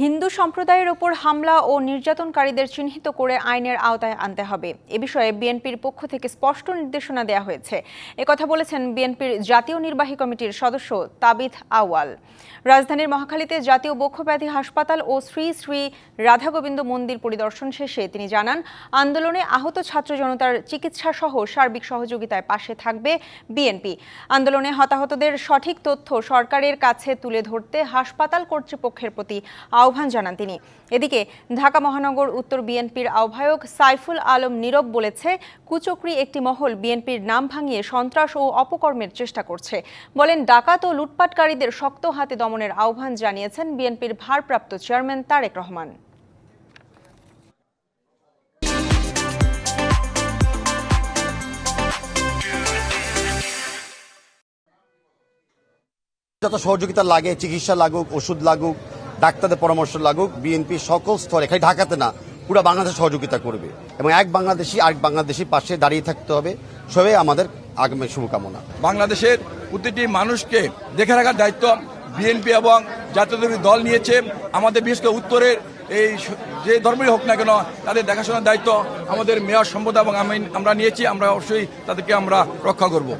হিন্দু সম্প্রদায়ের ওপর হামলা ও নির্যাতনকারীদের চিহ্নিত করে আইনের আওতায় আনতে হবে। এ বিষয়ে বিএনপির পক্ষ থেকে স্পষ্ট নির্দেশনা দেওয়া হয়েছে। একথা বলেছেন বিএনপির জাতীয় নির্বাহী কমিটির সদস্য তাবিথ আওয়াল রাজধানীর মহাখালীতে জাতীয় বক্ষব্যাধি হাসপাতাল ও শ্রী শ্রী রাধাগোবিন্দ মন্দির পরিদর্শন শেষে তিনি জানান, আন্দোলনে আহত ছাত্র জনতার চিকিৎসা সহ সার্বিক সহযোগিতায় পাশে থাকবে বিএনপি। আন্দোলনে হতাহতদের সঠিক তথ্য সরকারের কাছে তুলে ধরতে হাসপাতাল কর্তৃপক্ষের প্রতি আহ্বান জানান তিনি। এদিকে ঢাকা মহানগর উত্তর বিএনপির আহ্বায়ক সাইফুল আলম নীরব বলেছে, কুচক্রি একটি মহল বিএনপির নাম ভাঙিয়ে সন্ত্রাস ও অপকর্মের চেষ্টা করছে। বলেন, ডাকাত ও লুটপাটকারীদের শক্ত হাতে দমনের আহ্বান জানিয়েছেন বিএনপির ভারপ্রাপ্ত চেয়ারম্যান তারেক রহমান। যত সহযোগিতা লাগে, চিকিৎসা লাগুক, ওষুধ লাগুক ডাক্তারদের পরামর্শ লাগুক বিএনপি সকল স্তরে, খালি ঢাকাতে না, পুরো বাংলাদেশ সহযোগিতা করবে। এবং এক বাংলাদেশি, আরেক বাংলাদেশি পাশে দাঁড়িয়ে থাকতে হবে সবই আমাদের আগামী শুভকামনা। বাংলাদেশের প্রতিটি মানুষকে দেখে রাখার দায়িত্ব বিএনপি এবং জাতীয় দল নিয়েছে। আমাদের বিশেষ করে উত্তরের এই যে ধর্মই হোক না কেন, তাদের দেখাশোনার দায়িত্ব আমাদের মেয়র সম্পদ এবং আমি, আমরা নিয়েছি। আমরা অবশ্যই তাদেরকে আমরা রক্ষা করব।